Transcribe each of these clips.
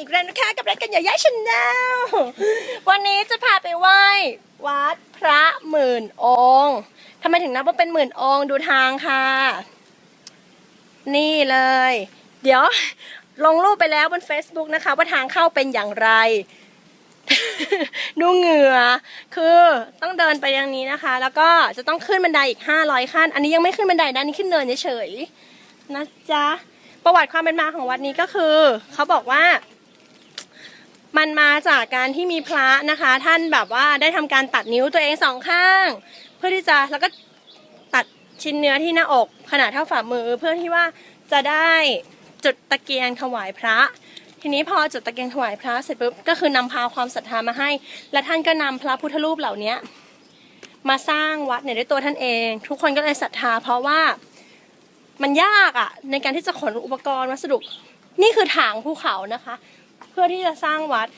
อีกแล้วนะคะกับรายการใหญ่ย่าชแนลวันนี้จะพาไปไหว้วัดพระหมื่นองค์ทำไมถึงนับว่าเป็นหมื่นองค์ดูทางค่ะ นี่เลย เดี๋ยวลงรูปไปแล้วบน Facebook นะคะ ว่าทางเข้าเป็นอย่างไร ดูเหงื่อคือต้องเดินไปอย่างนี้นะคะ แล้วก็จะต้องขึ้นบันไดอีก 500 ขั้น อันนี้ยังไม่ขึ้นบันไดนะอันนี่ขึ้นเนินเฉยๆนะจ๊ะประวัติความเป็นมาของวัดนี้ก็คือ เขาบอกว่า มันมาจากการที่มีพระนะคะ ท่านแบบว่าได้ทำการตัดนิ้วตัวเองสองข้าง เพื่อที่จะแล้วก็ตัดชิ้นเนื้อที่หน้าอกขนาดเท่าฝ่ามือ เพื่อที่ว่าจะได้จุดตะเกียงถวายพระ ทีนี้พอจุดตะเกียงถวายพระเสร็จปุ๊บก็คือนำพาความศรัทธามาให้ และท่านก็นำพระพุทธรูปเหล่านี้มาสร้างวัดเนี่ยด้วยตัวท่านเอง ทุกคนก็เลยศรัทธา เพราะว่ามันยากอะ่ะในการที่จะขนอุปกรณ์วัสดุ นี่คือถางภูเขานะคะ เพื่อที่จะสร้างวัด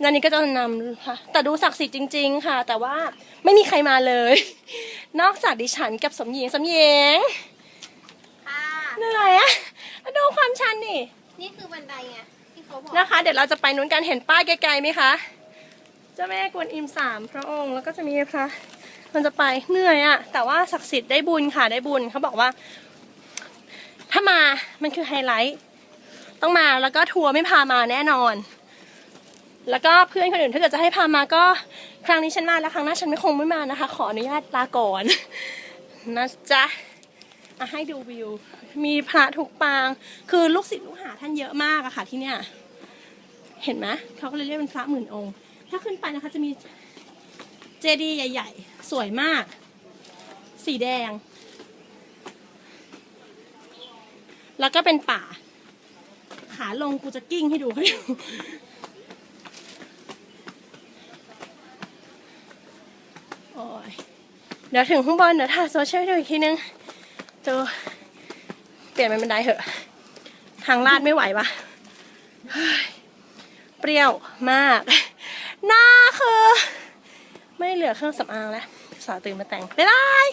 งานนี้ก็จะนำค่ะ แต่ดูศักดิ์สิทธิ์จริง ๆ ค่ะ แต่ว่าไม่มีใครมาเลย นอกจากดิฉันกับสมหญิงสมหญิงค่ะเหนื่อยอะแล้วดูความชันนี่ นี่คือบันไดไงที่เขาบอกนะคะ เดี๋ยวเราจะไปนู้นกันเห็นป้ายไกลๆไหมคะเจ้าแม่กวนอิมสามพระองค์แล้วก็จะมีพระมันจะไปเหนื่อยอะแต่ว่าศักดิ์สิทธิ์ได้บุญค่ะได้บุญเขาบอกว่า ถ้ามามันคือไฮไลท์ ต้องมาแล้วก็ทัวร์ไม่พามาแน่นอน แล้วก็เพื่อนคนอื่นถ้าเกิดจะให้พามาก็ครั้งนี้ฉันมาแล้วครั้งหน้าฉันไม่คงไม่มานะคะ ขออนุญาตลาก่อนนะจ๊ะอะให้ดูวิว มีพระทุกปาง คือลูกศิษย์ลูกหาท่านเยอะมากอะค่ะที่เนี่ย เห็นไหมเขาก็เลยเรียกเป็นพระหมื่นองค์ ถ้าขึ้นไปนะคะจะมีเจดีย์ใหญ่ ๆ สวยมาก สีแดง แล้วก็เป็นป่า ขาลงกูจะกิ้งให้ดูให้ดูโอ้ยเดี๋ยวถึงข้างบนเดี๋ยวถ่ายโซเชียลให้ดูอีกทีนึงดูเปลี่ยนเป็นบันไดเถอะ ทางลาดไม่ไหววะเฮ้ยเปรี้ยวมาก หน้าคือ ไม่เหลือเครื่องสำอางแล้ว สาวตื่นมาแต่งบ๊ายบาย